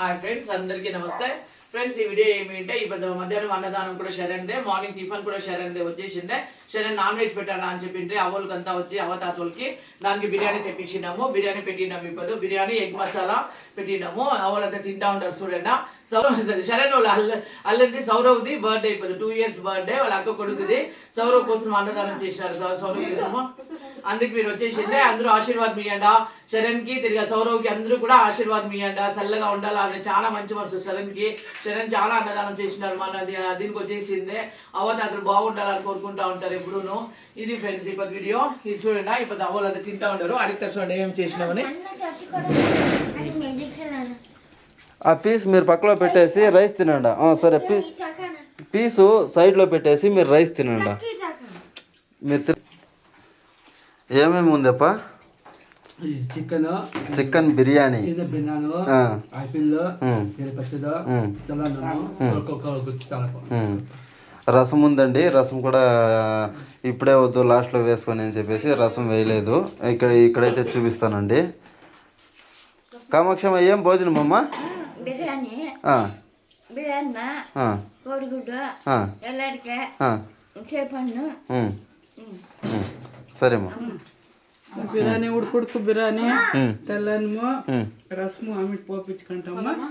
Hi friends అందరికీ నమస్తే. Friends ఈ వీడియో ఏమిటంటే ఈ మధ్యాహ్నం అన్నదానం కూడా శరణ్దే మార్నింగ్ టిఫిన్ కూడా శరణ్దే వచ్చేసిందే. శరణ్ నాన్ వెజ్ పెట్టాను అని చెప్పింటే అవ్వలకి అంతా వచ్చి అవతాతోళ్ళకి దానికి బిర్యానీ తెప్పించినాము. బిర్యానీ పెట్టినాము ఇప్పుడు బిర్యానీ ఎగ్ మసాలా పెట్టినాము. అవ్వలంతా తింటా ఉంటారు చూడండి. సౌరవ్ శరణ్ వాళ్ళ అల్ల అల్లది సౌరవ్ది బర్త్డే ఇప్పుడు టూ ఇయర్స్ బర్త్డే వాళ్ళ అక్క కొడుకుది. సౌరవ్ కోసం అన్నదానం చేసినారు. సౌ- సౌరవ్ కోసము. అందుకు మీరు వచ్చేసిందే. అందరూ ఆశీర్వాదం ఇవ్వండి శరణ్కి తిరిగి సౌరవ్కి అందరూ కూడా ఆశీర్వాదం ఇవ్వండి చల్లగా ఉండాలా అని చాలా మంచి మనసు శరణ్కి శరణ్ చాలా అన్నదానం చేసినారు మన దీనికి వచ్చేసిందే. అవతాతలు బాగుండాలని కోరుకుంటా ఉంటారు ఎప్పుడూను. ఇది ఫ్రెండ్స్ ఇప్పుడు వీడియో. ఇది చూడండి ఇప్పుడు అవ్వలు అంతా తింటా ఉంటారు అడిగితే చూడండి ఏం చేసినామని. ఆ పీస్ మీరు పక్కలో పెట్టేసి రైస్ తినండి. ఆ, సరే పీ పీసు సైడ్లో పెట్టేసి మీరు రైస్ తినండి. మీరు ఏమేమి ఉందప్ప? Chicken chicken biryani. రసం ఉందండి. రసం కూడా ఇప్పుడే వద్దు లాస్ట్లో వేసుకొని అని చెప్పేసి రసం వేయలేదు. ఇక్కడ ఇక్కడైతే చూపిస్తానండి. కామాక్షమ్మ ఏం భోజనం అమ్మ? బిర్యానీ. ఆ, బిర్యానీ ఆ, కోడిగుడ్డు ఆ, ఎల్లడికాయ ఆ, చేపన్ను. ఉమ్, ఉమ్. సరేమ్మా. బిర్యానీ ఉడుకుడుకు బిర్యానీ తెల్లనము రసము అమిటి పోపించుకుంటాము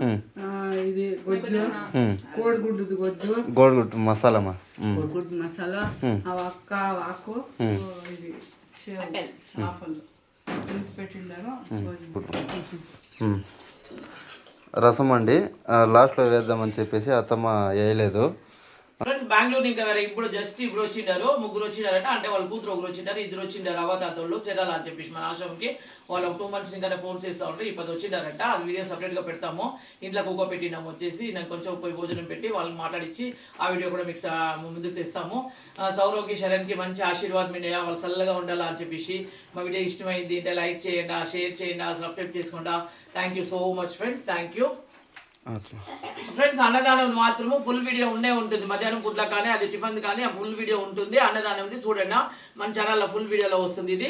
ఇది గొజ్జు ఉమ్. కోడిగుడ్డుది గొజ్జు. గోడుగుడ్డు కోడిగుడ్డు మసాలా. ఆ ఒక్క ఆకు ఉమ్. ఓ, ఇది చేపలు. పెట్టిండారు. రసం అండి. లాస్ట్లో వేద్దామని చెప్పేసి అత్తమ్మ వేయలేదు. ఫ్రెండ్స్ బెంగళూరు ఇంకా వేరే ఇప్పుడు జస్ట్ ఇప్పుడు వచ్చిండారు ముగ్గురు వచ్చిండారంటే అంటే వాళ్ళ కూతురు ఒకరు వచ్చిండారు ఇద్దరు వచ్చిండారు అవతాతోళ్ళు సెరాల అని చెప్పేసి మన ఆశ్రమంకి వాళ్ళు టూ మంత్స్ ఇంకా ఫోన్ చేస్తా ఉంటారు ఇప్పుడు వచ్చిండారంట అది వీడియో సపరేట్గా పెడతాము ఇంట్లో కుక్క పెట్టినాము వచ్చేసి నాకు కొంచెం పోయి భోజనం పెట్టి వాళ్ళని మాట్లాడించి ఆ వీడియో కూడా మీకు ముందుకు తెస్తాము. ఆ, సౌరవ్కి శరణ్కి మంచి ఆశీర్వాదం ఉండేలా వాళ్ళు చల్లగా ఉండాలా అని చెప్పేసి మా వీడియో ఇష్టమైంది అంటే లైక్ చేయండి షేర్ చేయండి సబ్స్క్రైబ్ చేసుకోండి. Thank you so much friends thank you friends అన్నదానం మాత్రము ఫుల్ వీడియో ఉండే ఉంటుంది. మధ్యాహ్నం పూట్ల కానీ అది టిఫిన్ కానీ ఆ ఫుల్ వీడియో ఉంటుంది. అన్నదానం ఉంది చూడండి. మన ఛానల్లో ఫుల్ వీడియోలో వస్తుంది ఇది.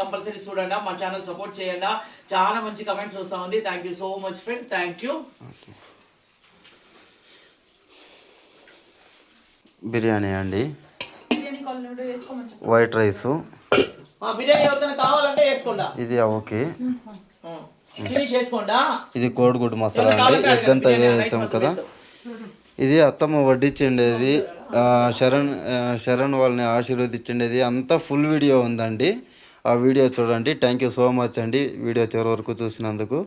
కంపల్సరీ చూడండి. మా ఛానల్ సపోర్ట్ చేయండి. చాలా మంచి కమెంట్స్ వస్తూ ఉంది. Thank you so much friends thank you biryani అండి. వైట్ రైసు బిర్యానీ ఎవరికైనా కావాలంటే వేసుకోండా. ఇది ఓకే ఇది కోడిగుడ్డు మసాలా అండి. ఎగ్ అంతా వేసాం కదా. ఇది అత్తమ్మ వడ్డించిండేది శరణ్ శరణ్ వాళ్ళని ఆశీర్వదించిండేది అంతా ఫుల్ వీడియో ఉందండి. ఆ వీడియో చూడండి. థ్యాంక్ యూ సో మచ్ అండి. వీడియో చివరి వరకు చూసినందుకు.